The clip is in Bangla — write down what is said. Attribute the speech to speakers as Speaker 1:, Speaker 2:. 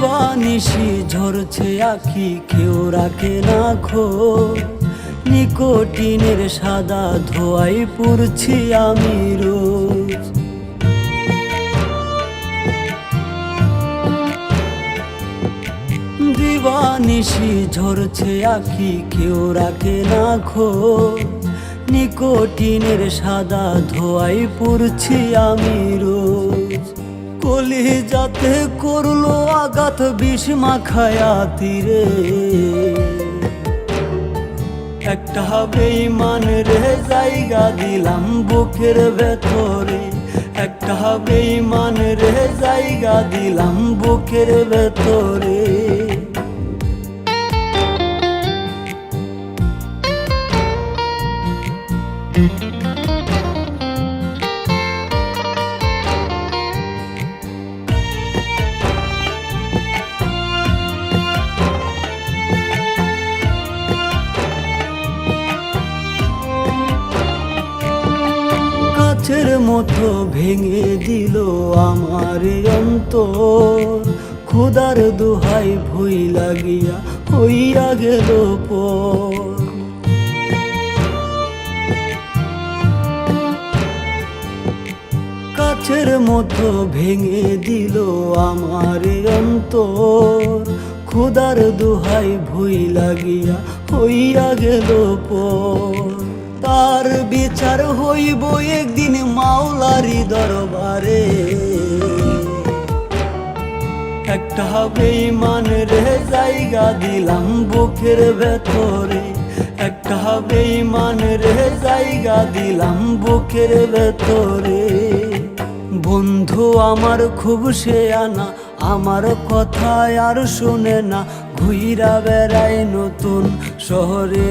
Speaker 1: দিবানিশি ঝরছে আখি, কেউ রাখে না খো নিকোটিনের সাদা ধোয়াই পুরছি আমি রোজ। দিবানিশি ঝরছে আখি, কেউ রাখে না খো নিকোটিনের সাদা ধোয়াই পুরছি আমি রোজ। কলি যাতে করল আঘাত বিষ মাখায়া তীরে। একটা বেইমান রে জায়গা দিলাম বুকের ভেতরে। একটা বেইমান রে জায়গা দিলাম বুকের ভেতরে। কাছের মতো ভেঙে দিল আমার অন্তর। খুদার দুহাই ভুই লাগিয়া হইয়া গেল পর। কাছের মতো ভেঙে দিল আমার অন্তর। খুদার দুহাই ভুই লাগিয়া হইয়া গেল পর। তার বিচার হইব একদিন মাওলারি দরবারে। একটা বেইমান রে জায়গা দিলাম বুকের ভেতরে। একটা বেইমান রে জায়গা দিলাম বুকের ভেতরে। বন্ধু আমার খুব সে আনা, আমার কথায় আর শুনে না, ঘুইরা বেড়াই নতুন শহরে।